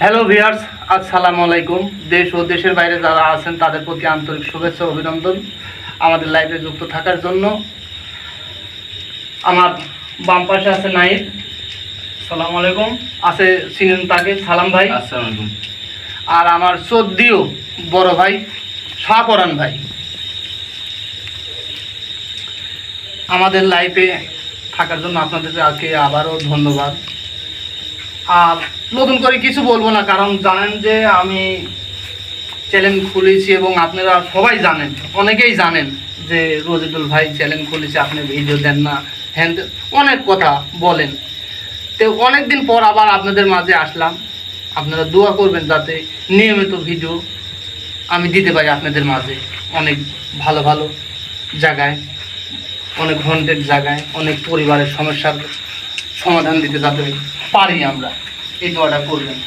Hello viewers আসসালামু আলাইকুম। দেশ ও দেশের বাইরে যারা আছেন তাদের প্রতি আন্তরিক শুভেচ্ছা অভিনন্দন। আমাদের লাইভে যুক্ত থাকার জন্য আমার বাম পাশে আছে নাইদ সালাম আলাইকুম। আছে সিনেন তাকে। সালাম ভাই। আসসালামু আর আমার চোদ্দিও বড় ভাই শাহপরান ভাই। আমাদের লাইফে থাকার জন্য আপনাদেরকে আজকে আবারও ধন্যবাদ। আর নতুন করে কিছু বলব না, কারণ জানেন যে আমি চ্যানেল খুলেছি এবং আপনারা সবাই জানেন, অনেকেই জানেন যে রোজিদুল ভাই চ্যানেল খুলেছে, আপনি ভিডিও দেন না হ্যান অনেক কথা বলেন। তো অনেক দিন পর আবার আপনাদের মাঝে আসলাম, আপনারা দোয়া করবেন যাতে নিয়মিত ভিডিও আমি দিতে পারি আপনাদের মাঝে, অনেক ভালো ভালো জায়গায়, অনেক ঘন্টের জায়গায়, অনেক পরিবারের সমস্যার সমাধান দিতে যাতে পারি আমরা। এই দোয়াটা করবেন।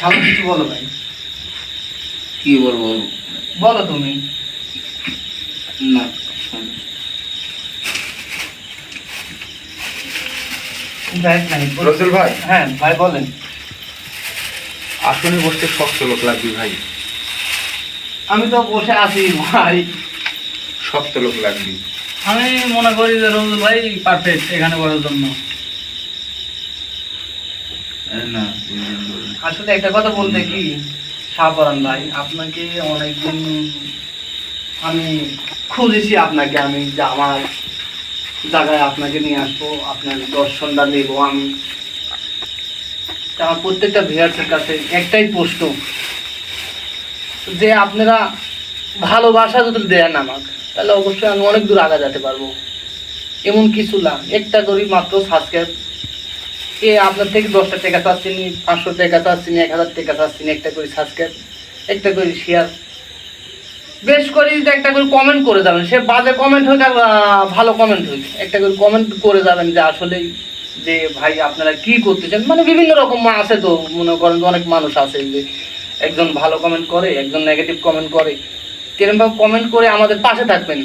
ছাড়ো কিছু বলো ভাই। কি বলব? বলো তুমি। না। রসুল ভাই। হ্যাঁ ভাই বলেন। আসনে বসতে শক্ত লোক লাগবে ভাই। আমি তো বসে আছি ভাই। শক্ত লোক লাগবে। আমি মনে করি যে রোজুল ভাই পারফেক্ট এখানে বলার জন্য। আসলে একটা কথা বলতে কি সাবরান ভাই আপনাকে অনেকদিন আমি খুঁজেছি আপনাকে আমি যে আমার জায়গায় আপনাকে নিয়ে আসব আপনার দর্শনটা নেব আমি আমার প্রত্যেকটা ভিয়ার্সের কাছে একটাই প্রশ্ন যে আপনারা ভালোবাসা যদি দেন আমাকে তাহলে অবশ্যই আমি অনেক দূর আগা যেতে পারব। এমন কিছু না। একটা করি মাত্র সাবস্ক্রাইব এ আপনার থেকে দশটা টাকা চাচ্ছি নি, পাঁচশো টাকা চাচ্ছি নি, এক হাজার টাকা চাচ্ছি নি, একটা করে সাবস্ক্রাইব একটা করে শেয়ার বেশ করে যদি একটা করে কমেন্ট করে যাবেন, সে বাজে কমেন্ট হোক আর ভালো কমেন্ট হোক, একটা করে কমেন্ট করে যাবেন যে আসলেই যে ভাই আপনারা কি করতেছেন? মানে বিভিন্ন রকম আছে তো, মনে করেন অনেক মানুষ আছে যে একজন ভালো কমেন্ট করে, একজন নেগেটিভ কমেন্ট করে। কিরমভাবে কমেন্ট করে আমাদের পাশে থাকবেন?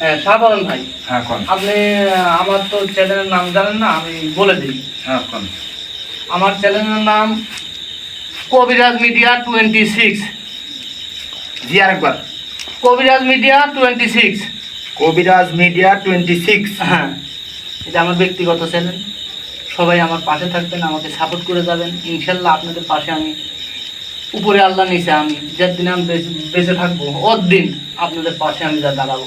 হ্যাঁ সাধারণ ভাই। হ্যাঁ আপনি আমার তো চ্যানেলের নাম জানেন না আমি বলে দিই। হ্যাঁ আমার চ্যানেলের নাম কবিরাজ মিডিয়া টোয়েন্টি সিক্স জি আরেকবার। Kabiraj media twenty six Kabiraj media twenty six হ্যাঁ এটা আমার ব্যক্তিগত চ্যানেল সবাই আমার পাশে থাকবেন আমাকে সাপোর্ট করে যাবেন। ইনশাল্লাহ আপনাদের পাশে আমি উপরে আল্লাহ নিচে আমি যেদিন আমি বেঁচে- থাকব দিন আপনাদের পাশে আমি যা দাঁড়াবো।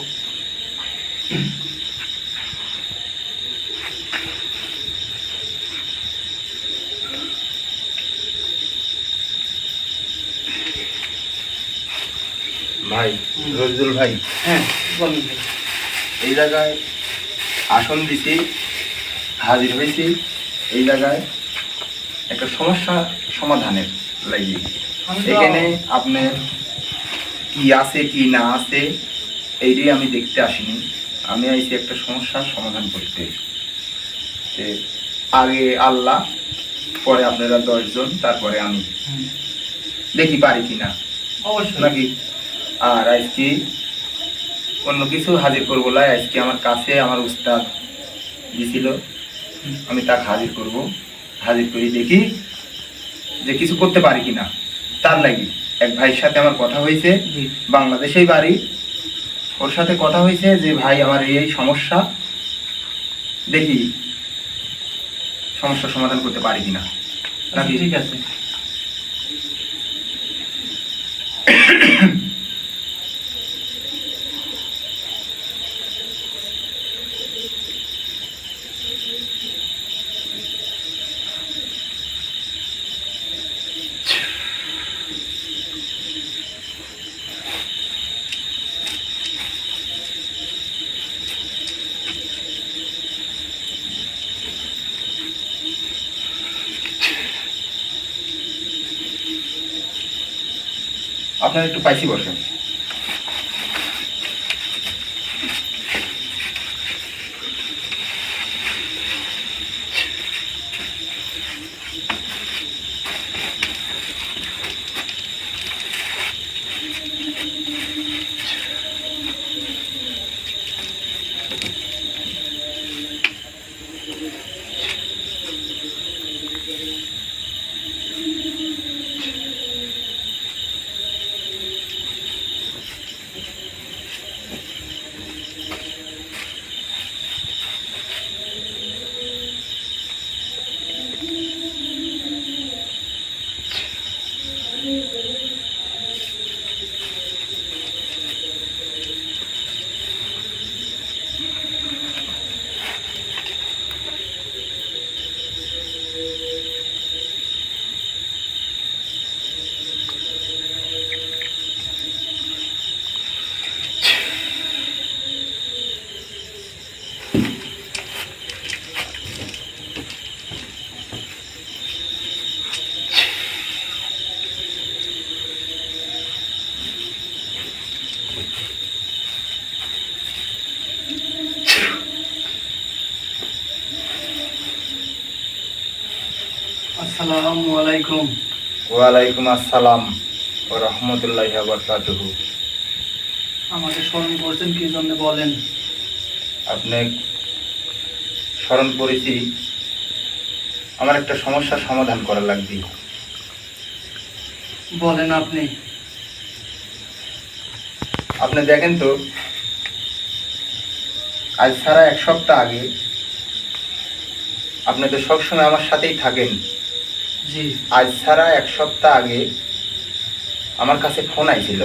ভাই রসুল ভাই হ্যাঁ এই জায়গায় আসন দিছি হাজির হয়েছি এই জায়গায় একটা সমস্যা সমাধানের লাগি। আমি তো- এখানে আপনার কি আছে কি না আছে এইটাই আমি দেখতে আসিনি। আমি আইছি একটা সমস্যার সমাধান করতে। আগে আল্লাহ পরে আপনারা দশজন তারপরে আমি। দেখি পারি কি না। অবশ্যই। নাকি? আর আজকে অন্য কিছু হাজির করব লাই আজকে আমার কাছে আমার উস্তাদ দিছিল আমি তাকে হাজির করব। হাজির করি দেখি যে কিছু করতে পারি কিনা তার লাগি। এক ভাইয়ের সাথে আমার কথা হয়েছে বাংলাদেশেই বাড়ি। ওর সাথে কথা হয়েছে যে ভাই আমার এই সমস্যা। দেখি সমস্যার সমাধান করতে পারি কিনা? আচ্ছা, ঠিক আছে। আপনার একটু পাইছি বসেন। ওয়ালাইকুম আসসালাম ও রহমতুল্লাহ বরকাতুহু আমাকে স্মরণ করছেন কি জন্য বলেন? আপনি স্মরণ করেছি আমার একটা সমস্যার সমাধান করা লাগবে। বলেন আপনি। আপনি দেখেন তো আজ সারা এক সপ্তাহ আগে আপনি তো সবসময় আমার সাথেই থাকেন। আজ সারা এক সপ্তাহ আগে আমার কাছে ফোন আইছিল।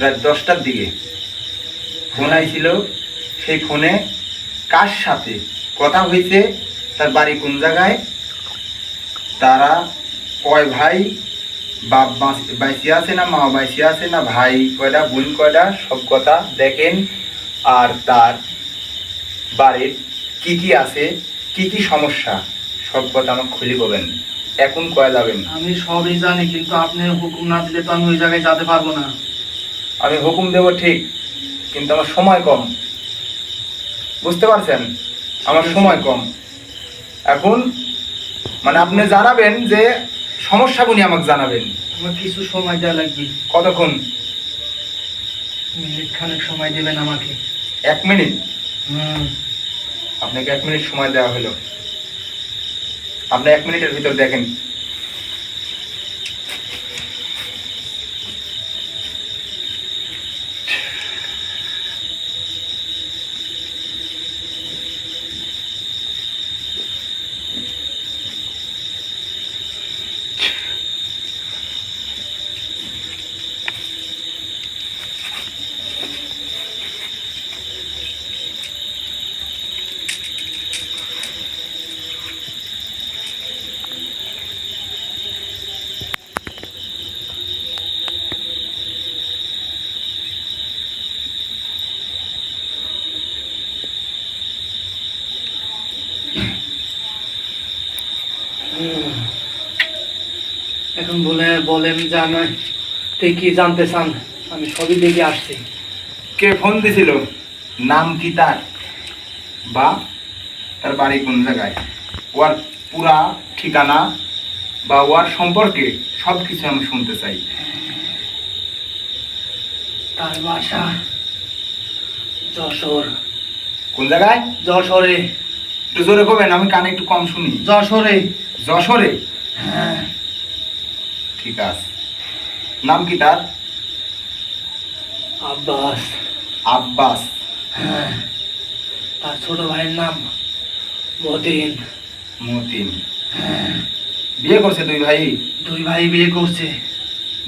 রাত দশটার দিকে। ফোন আইছিল সেই ফোনে কার সাথে কথা হয়েছে তার বাড়ি কোন জায়গায় তারা কয় ভাই বাপ বাঁচ- বাইসি আছে না মা বাইসি আছে না ভাই কয়টা বোন কয়টা সব কথা দেখেন আর তার বাড়ির কি কি আছে কি কি সমস্যা? সব কথা আমাকে খুলে বলবেন। এখন কয় যাবেন? আমি সবই জানি কিন্তু আপনি হুকুম না দিলে তো আমি ওই জায়গায় যেতে পারব না। আমি হুকুম দেব ঠিক কিন্তু আমার সময় কম। বুঝতে পারছেন? আমার সময় কম। এখন মানে আপনি জানাবেন যে সমস্যাগুলি আমাকে জানাবেন। আমার কিছু সময় দেওয়া লাগবে। কতক্ষণ? মিনিট খানেক সময় দেবেন আমাকে। এক মিনিট? হুম। আপনাকে এক মিনিট সময় দেওয়া হলো। আপনি এক মিনিটের ভিতর দেখেন। বলে বলেন যে আমি তুই কি জানতে চান? আমি সবই দেখে আসছি। কে ফোন দিছিল? নাম কি তার? বা তার বাড়ি কোন জায়গায়? ওর পুরা ঠিকানা বা ওর সম্পর্কে সব কিছু আমি শুনতে চাই। তার বাসা যশোর। কোন জায়গায়? যশোরে। একটু জোরে কবেন আমি কানে একটু কম শুনি। যশোরে। যশোরে? হ্যাঁ। ঠিক আছে। নাম কি তার? আব্বাস। আব্বাস। হ্যাঁ তার ছোট ভাইয়ের নাম মতিন। মতিন। বিয়ে করছে দুই ভাই? দুই ভাই বিয়ে করছে।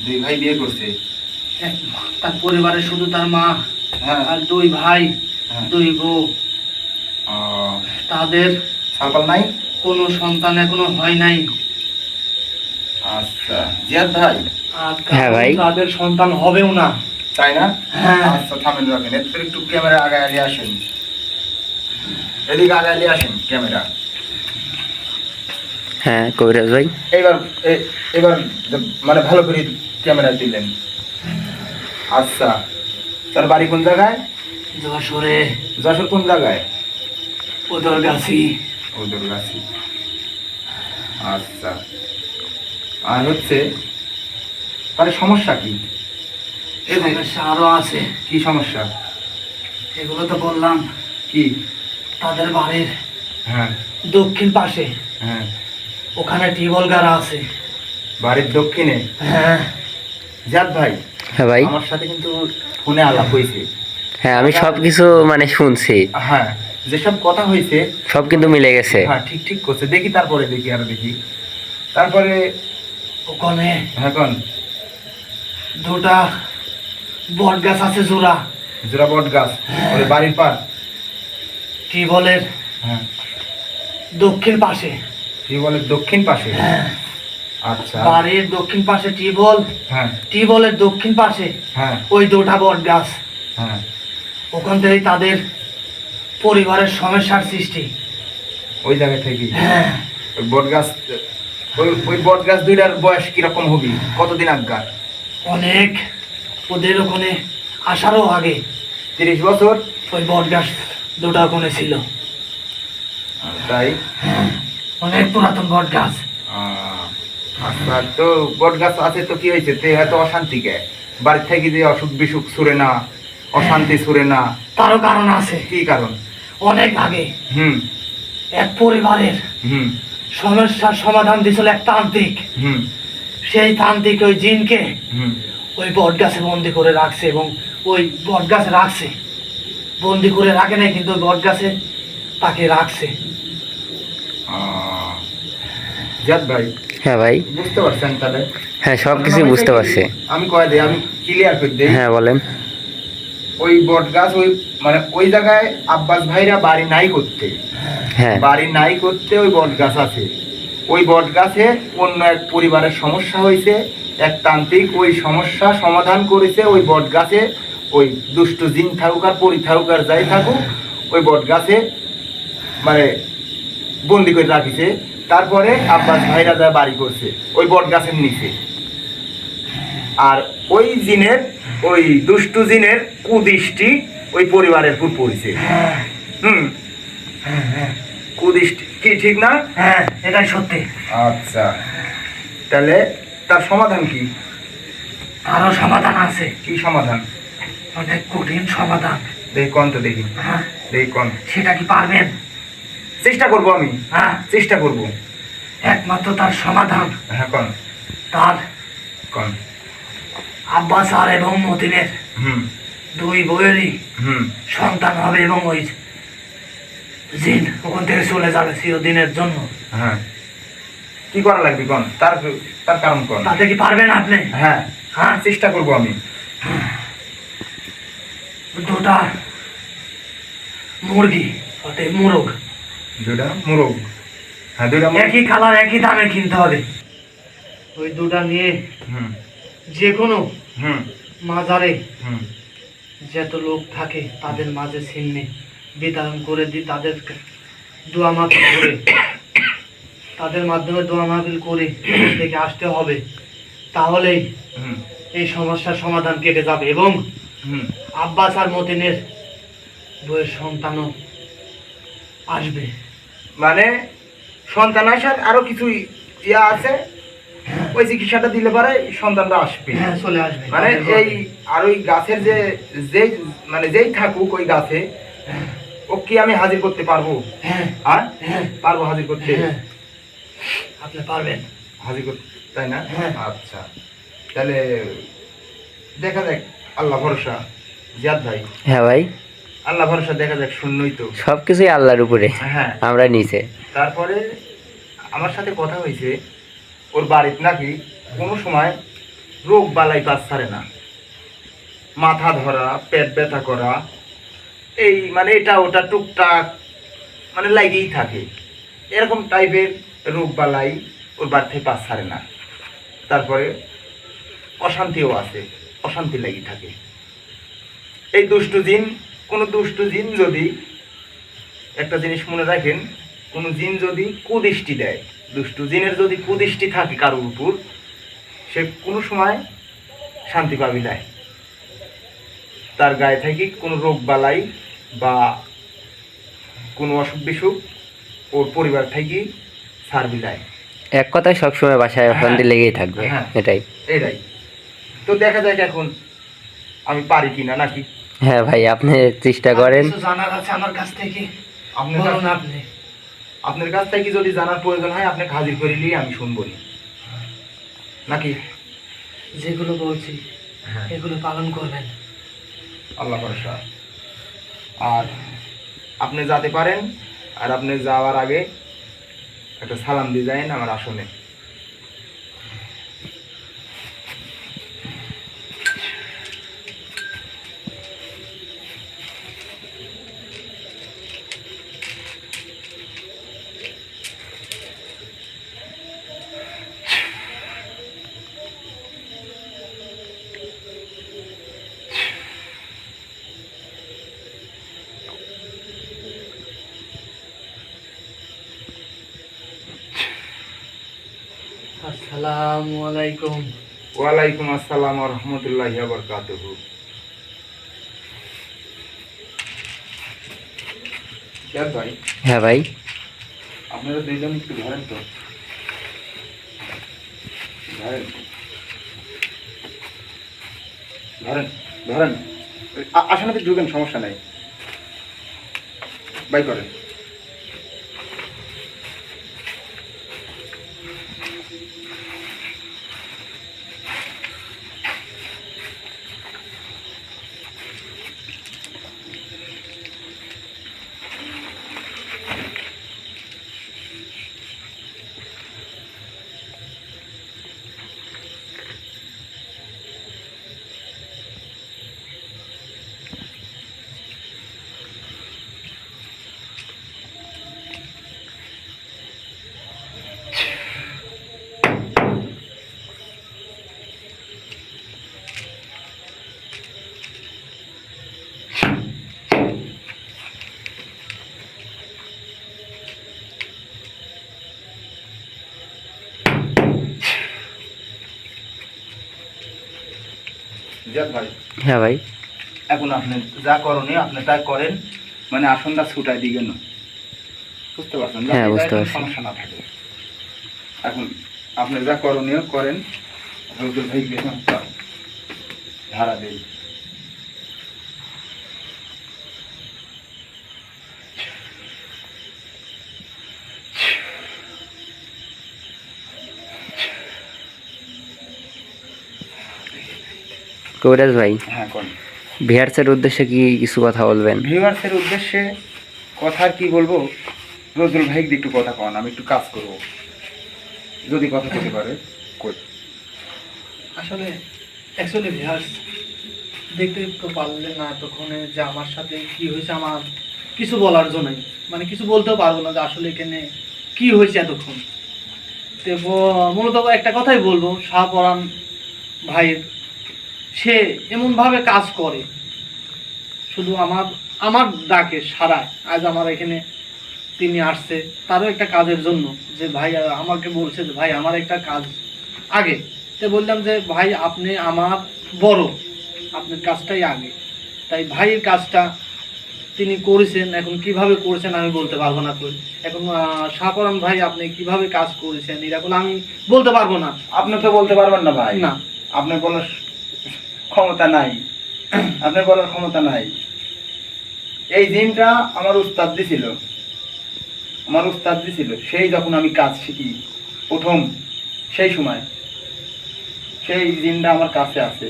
দুই ভাই বিয়ে করছে? তার পরিবারে শুধু তার মা হ্যাঁ। আর দুই ভাই হ্যাঁ। দুই বউ। তাদের সালপাল নাই? কোনো সন্তান এখনও হয় নাই। জিয়াদ ভাই? হ্যাঁ ভাই। তাদের সন্তান হবেও না। তাই না? হ্যাঁ। আচ্ছা থামেন রাখেন এরপর একটু ক্যামেরা আগায় নিয়ে আসেন। এদিকে আগায় আসেন ক্যামেরা। হ্যাঁ কবিরাজ ভাই। এবার এবার মানে ভালো করে ক্যামেরা দিলেন আচ্ছা তার বাড়ি কোন জায়গায়? যশোরে। যশোর কোন জায়গায়? ওদর গাছি ওদের কাছে আচ্ছা। আর হচ্ছে তার সমস্যা কি? সমস্যা আরও আছে। কি সমস্যা? এগুলো তো বললাম। কি? তাদের বাড়ির হ্যাঁ। দক্ষিণ পাশে। হ্যাঁ। ওখানে টিউবওয়েল গাড়া আছে। বাড়ির দক্ষিণে? হ্যাঁ। জাত ভাই হ্যাঁ ভাই। আমার সাথে কিন্তু ফোনে আলাপ হয়েছে। হ্যাঁ আমি সব কিছু মানে শুনছি। হ্যাঁ যেসব কথা হয়েছে সব কিন্তু মিলে গেছে। হ্যাঁ ঠিক ঠিক করছে। দেখি তারপরে দেখি আর দেখি। তারপরে ওখানে হ্যাঁ দুটা বট গাছ আছে জোড়া। জোড়া বট গাছ? ওই বাড়ির পার? টিউবওয়েলের হ্যাঁ। দক্ষিণ পাশে। কি বলে? দক্ষিণ পাশে? হ্যাঁ। আচ্ছা। বাড়ির দক্ষিণ পাশে টিউবওয়েল হ্যাঁ। টিউবওয়েলের দক্ষিণ পাশে হ্যাঁ। ওই দুটা বট গাছ। হ্যাঁ। ওখান থেকেই তাদের পরিবারের সমস্যার সৃষ্টি। ওই জায়গা থেকে হ্যাঁ। বট গাছ ওই ওই বট গাছ দুইটার বয়স কীরকম হবে? কতদিন আগার অনেক। ওদের ওখানে আসারও আগে। তিরিশ বছর? ওই বট গাছ দুটা ওখানে ছিল। তাই? অনেক পুরাতন বট গাছ। আচ্ছা তো বট গাছ আছে তো কি হয়েছে? তে এত অশান্তি কে? বাড়ির থেকে যে অসুখ বিসুখ সুরে না অশান্তি সুরে না। তারও কারণ আছে। কি কারণ? অনেক আগে হুম। এক পরিবারের। হুম। সমস্যার সমাধান দিছিল এক তান্ত্রিক। হুম। সেই তান্ত্রিক ওই জিনকে হুম। ওই বট গাছে বন্দি করে রাখছে এবং ওই বট গাছে রাখছে। বন্দি করে রাখে নাই কিন্তু ওই বট গাছে তাকে রাখছে। ভাই হ্যাঁ ভাই। বুঝতে পারছেন তাহলে? হ্যাঁ সব কিছু বুঝতে পারছি। আমি কয়ে দিই আমি ক্লিয়ার করে দিই। হ্যাঁ বলেন। ওই বট গাছ ওই মানে ওই জায়গায় আব্বাস ভাইরা বাড়ি নাই করতে। হ্যাঁ। বাড়ি নাই করতে ওই বট গাছ আছে। ওই বট গাছে অন্য এক পরিবারের সমস্যা হয়েছে। এক তান্ত্রিক ওই সমস্যা সমাধান করেছে। ওই বট গাছে ওই দুষ্ট জিন থাকুক আর পরি থাকুক আর যাই থাকুক ওই বট গাছে মানে বন্দি করে রাখিছে। তারপরে আব্বাস ভাইরা যা বাড়ি করছে ওই বট গাছের নিচে। আর ওই জিনের ওই দুষ্টু জিনের কুদৃষ্টি ওই পরিবারের উপর পড়েছে। হুম? কুদৃষ্টি কি ঠিক না? হ্যাঁ এটাই সত্যি। আচ্ছা। তাহলে তার সমাধান কি? আরও সমাধান আছে। কি সমাধান? অনেক কঠিন সমাধান। দেখি কন তো দেখি। হ্যাঁ। দেখি কন। সেটা কি পারবেন? চেষ্টা করব আমি। হ্যাঁ। চেষ্টা করব। একমাত্র তার সমাধান। হ্যাঁ কোন? তার কন? আব্বাস আর এবং মতিনের হুম। দুই বইয়েরই হুম। সন্তান হবে এবং ওই জিন ওখান থেকে চলে যাবে চিরদিনের জন্য। হ্যাঁ। কি করা লাগবে কন? তার তার কারণ কন? তাতে কি পারবেন আপনি? হ্যাঁ। হ্যাঁ চেষ্টা করব আমি। দুটা মুরগি অর্থাৎ মুরগ। দুইটা মুরগ। হ্যাঁ মুরগ। একই কালার একই দামে কিনতে হবে। ওই দুটা নিয়ে হুম। যে কোনো মাজারে হুম। যত লোক থাকে তাদের মাঝে ছিন্নে বিতরণ করে দিই তাদের দোয়া মাহফিল করে। তাদের মাধ্যমে দোয়া মাহফিল করে থেকে আসতে হবে। তাহলেই এই সমস্যার সমাধান কেটে যাবে এবং আব্বাস আর মতিনের বইয়ের সন্তানও আসবে। মানে সন্তান আসার আরও কিছু ইয়া আছে? ওই চিকিৎসাটা দিলে পরে সন্তানটা আসবে। হ্যাঁ চলে আসবে। মানে এই আর ওই গাছের যে যেই মানে যেই থাকুক ওই গাছে ও কি আমি হাজির করতে পারব? হ্যাঁ। আর? হ্যাঁ। পারব হাজির করতে? হ্যাঁ। আপনি পারবেন। হাজির করতে তাই না? হ্যাঁ। আচ্ছা। তাহলে দেখা যাক আল্লাহ ভরসা। জিয়াদ ভাই। হ্যাঁ ভাই। আল্লাহ ভরসা দেখা যাক শূন্যই তো। সব কিছুই আল্লাহর উপরে। হ্যাঁ। আমরা নিচে। তারপরে আমার সাথে কথা হয়েছে ওর বাড়িতে নাকি কোনো সময় রোগ বালাই পাস ছাড়ে না। মাথা ধরা, পেট ব্যথা করা, এই মানে এটা ওটা টুকটাক মানে লাগেই থাকে। এরকম টাইপের রোগ বালাই ওর বাড়ি থেকে পাস ছাড়ে না। তারপরে অশান্তিও আছে, অশান্তি লাগি থাকে। এই দুষ্টু জিন, কোনো দুষ্টু জিন যদি, একটা জিনিস মনে রাখেন, কোনো জিন যদি কুদৃষ্টি দেয় দুষ্টু। জিনের যদি কুদৃষ্টি থাকে কারোর উপর সে কোনো সময় শান্তি পাবি নাই তার গায়ে থেকে কোনো রোগ বালাই বা কোনো অসুখ বিসুখ ওর পরিবার থেকে ছাড় বিলায় এক কথায় সবসময় বাসায় অশান্তি লেগেই থাকবে। হ্যাঁ। এটাই। এটাই। তো দেখা যাক এখন আমি পারি কিনা নাকি? হ্যাঁ ভাই আপনি চেষ্টা করেন। জানার আছে আমার কাছ থেকে? বলুন আপনি। আপনার কাছ থেকে যদি জানার প্রয়োজন হয় আপনাকে হাজির করে নিয়ে আমি শুনব নি। নাকি? যেগুলো বলছি হ্যাঁ। এগুলো পালন করবেন। আল্লাহ ভরসা আর আপনি যেতে পারেন আর আপনি যাওয়ার আগে একটা সালাম দিয়ে যায়েন আমার আসনে। আসসালামু আলাইকুম ওয়ালাইকুম আসসালাম রহমতুল্লাহ বরকাতুহ। ভাই? হ্যাঁ ভাই। আপনারা দুইজন একটু ধরেন তো। ধরেন। ধরেন ধরেন। আ- আসেন আপনি ঢুকেন সমস্যা নাই। বাই করেন। ভাই। হ্যাঁ ভাই। এখন আপনি যা করণীয় আপনি তাই করেন মানে আসনটা ছুটাই দিবেন না। বুঝতে পারছেন? হ্যাঁ, বুঝতে পারছি। সমস্যা না থাকে। এখন আপনি যা করণীয় করেন ধারা দেই কবিরাজ ভাই হ্যাঁ করেন ভিয়ার্সের উদ্দেশ্যে কি কিছু কথা বলবেন? ভিউয়ার্সের উদ্দেশ্যে কথা আর কি বলব? রোজুল ভাই একটু কথা কন আমি একটু কাজ করব। যদি কথা করতে পারে কই? আসলে অ্যাকচুয়ালি ভিহার্স দেখতে তো পারলে না তখন যে আমার সাথে কি হয়েছে আমার কিছু বলার জন্য মানে কিছু বলতেও পারব না যে আসলে এখানে কি হয়েছে এতক্ষণ। তো মূলত একটা কথাই বলব শাহপরান ভাইয়ের সে এমনভাবে কাজ করে। শুধু আমার আমার ডাকে সারা আজ আমার এখানে তিনি আসছে তারও একটা কাজের জন্য। যে ভাই আমাকে বলছে যে ভাই আমার একটা কাজ আগে। তো বললাম যে ভাই আপনি আমার বড়। আপনার কাজটাই আগে। তাই ভাইয়ের কাজটা তিনি করেছেন। এখন কীভাবে করেছেন আমি বলতে পারব না কই। এখন শাহপরান ভাই আপনি কীভাবে কাজ করেছেন? এরকম আমি বলতে পারব না। আপনি তো বলতে পারবেন না ভাই। না। আপনার বলার ক্ষমতা নাই। আপনার বলার ক্ষমতা নাই। এই জিমটা আমার উস্তাদ দিছিল। আমার উস্তাদ দিছিল। সেই যখন আমি কাজ শিখি প্রথম সেই সময়। সেই জিমটা আমার কাছে আছে।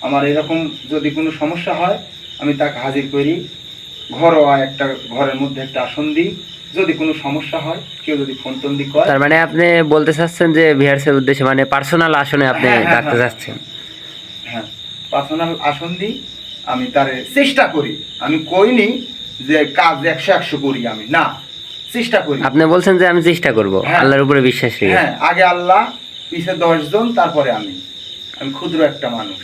আমার এরকম যদি কোনো সমস্যা হয় আমি তাকে হাজির করি। ঘরোয়া একটা ঘরের মধ্যে একটা আসন দিই। যদি কোনো সমস্যা হয় কেউ যদি ফোন টোন দি করে তার মানে আপনি বলতে চাচ্ছেন যে ভিয়ার্সের উদ্দেশ্যে মানে পার্সোনাল আসনে আপনি হ্যাঁ, হ্যাঁ, ডাকতে হ্যাঁ। চাচ্ছেন। পার্সোনাল আসন দিই আমি তার চেষ্টা করি। আমি কইনি যে কাজ একশো একশো করি আমি না চেষ্টা করি। আপনি বলছেন যে আমি চেষ্টা করব হ্যাঁ। আল্লাহর উপরে বিশ্বাস রেখে। হ্যাঁ আগে আল্লাহ পিছে দশজন তারপরে আমি। আমি ক্ষুদ্র একটা মানুষ।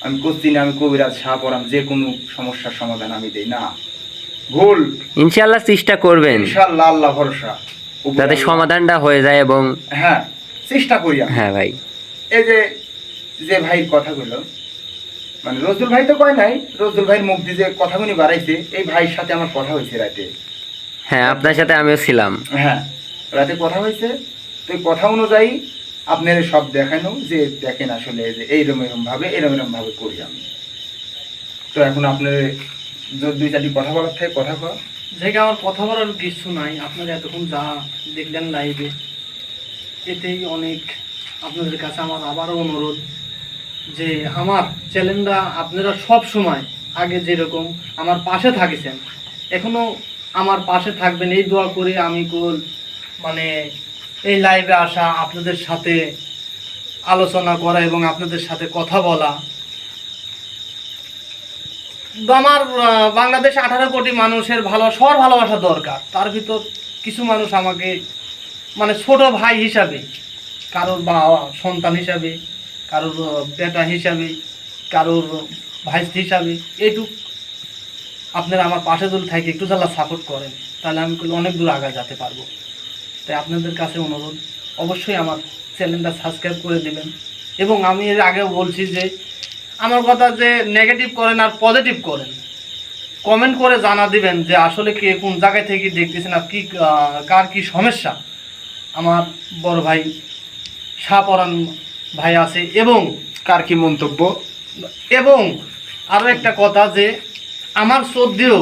আমি করছি না আমি কবিরাজ শাহ পড়াম যে কোনো সমস্যার সমাধান আমি দেই না। ভুল। ইনশাআল্লাহ চেষ্টা করবেন। ইনশাল্লাহ আল্লাহ ভরসা। যাতে সমাধানটা হয়ে যায় এবং হ্যাঁ চেষ্টা করি হ্যাঁ ভাই। এই যে যে ভাই কথাগুলো মানে রজুল ভাই তো কয় নাই রজুল ভাইয়ের মুখ দিয়ে যে কথাগুলি বাড়াইছে এই ভাইয়ের সাথে আমার কথা হয়েছে রাতে। হ্যাঁ আপনার সাথে আমিও ছিলাম। হ্যাঁ রাতে কথা হয়েছে তো কথা অনুযায়ী আপনার সব দেখানো যে দেখেন আসলে যে এইরকম এরকম ভাবে এরকম এরকম ভাবে করি আমি। তো এখন আপনার যদি দুই চারটি কথা বলার থেকে কথা কয় জায়গা আমার কথা বলার কিছু নাই আপনারা এতক্ষণ যা দেখলেন লাইভে এতেই অনেক আপনাদের কাছে আমার আবারও অনুরোধ। যে আমার চ্যানেলটা আপনারা সব সময় আগে যেরকম আমার পাশে থাকিছেন, এখনও আমার পাশে থাকবেন, এই দোয়া করে আমি কোল মানে এই লাইভে আসা, আপনাদের সাথে আলোচনা করা এবং আপনাদের সাথে কথা বলা। আমার বাংলাদেশে আঠারো কোটি মানুষের ভালো, সবার ভালোবাসা দরকার। তার ভিতর কিছু মানুষ আমাকে মানে ছোট ভাই হিসাবে, কারোর বাবা, সন্তান হিসাবে কারোর বেটা হিসাবে, কারোর ভাইস হিসাবে, এইটুক আপনারা আমার পাশে যদি থাকে, একটু জ্বালা সাপোর্ট করেন, তাহলে আমি অনেক দূর আগে যেতে পারব। তাই আপনাদের কাছে অনুরোধ, অবশ্যই আমার চ্যানেলটা সাবস্ক্রাইব করে দেবেন। এবং আমি এর আগেও বলছি যে, আমার কথা যে নেগেটিভ করেন আর পজিটিভ করেন কমেন্ট করে জানা দিবেন যে আসলে কে কোন জায়গায় থেকে দেখতেছেন আর কি কার কি সমস্যা। আমার বড় ভাই শাহপরান ভাই আছে এবং কার কি মন্তব্য? এবং আরও একটা কথা যে আমার শ্রদ্ধেয়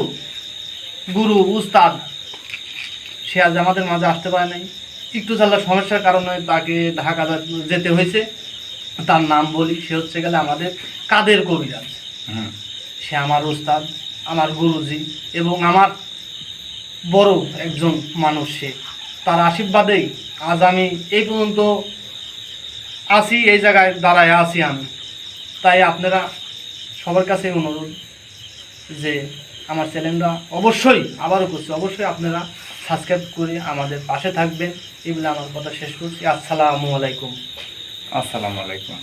গুরু উস্তাদ সে আজ আমাদের মাঝে আসতে পারে নাই। একটু চাল্লা সমস্যার কারণে তাকে ঢাকা যেতে হয়েছে। তার নাম বলি সে হচ্ছে গেলে আমাদের কাদের কবিরাজ। সে আমার উস্তাদ আমার গুরুজি এবং আমার বড় একজন মানুষ সে। তার আশীর্বাদেই আজ আমি এই পর্যন্ত আছি এই জায়গায় দাঁড়ায় আছি আমি। তাই আপনারা সবার কাছে অনুরোধ যে আমার চ্যানেলটা অবশ্যই আবারও করছি। অবশ্যই আপনারা সাবস্ক্রাইব করে আমাদের পাশে থাকবেন। এগুলো আমার কথা শেষ করছি। আসসালামু আলাইকুম। আসসালামু আলাইকুম।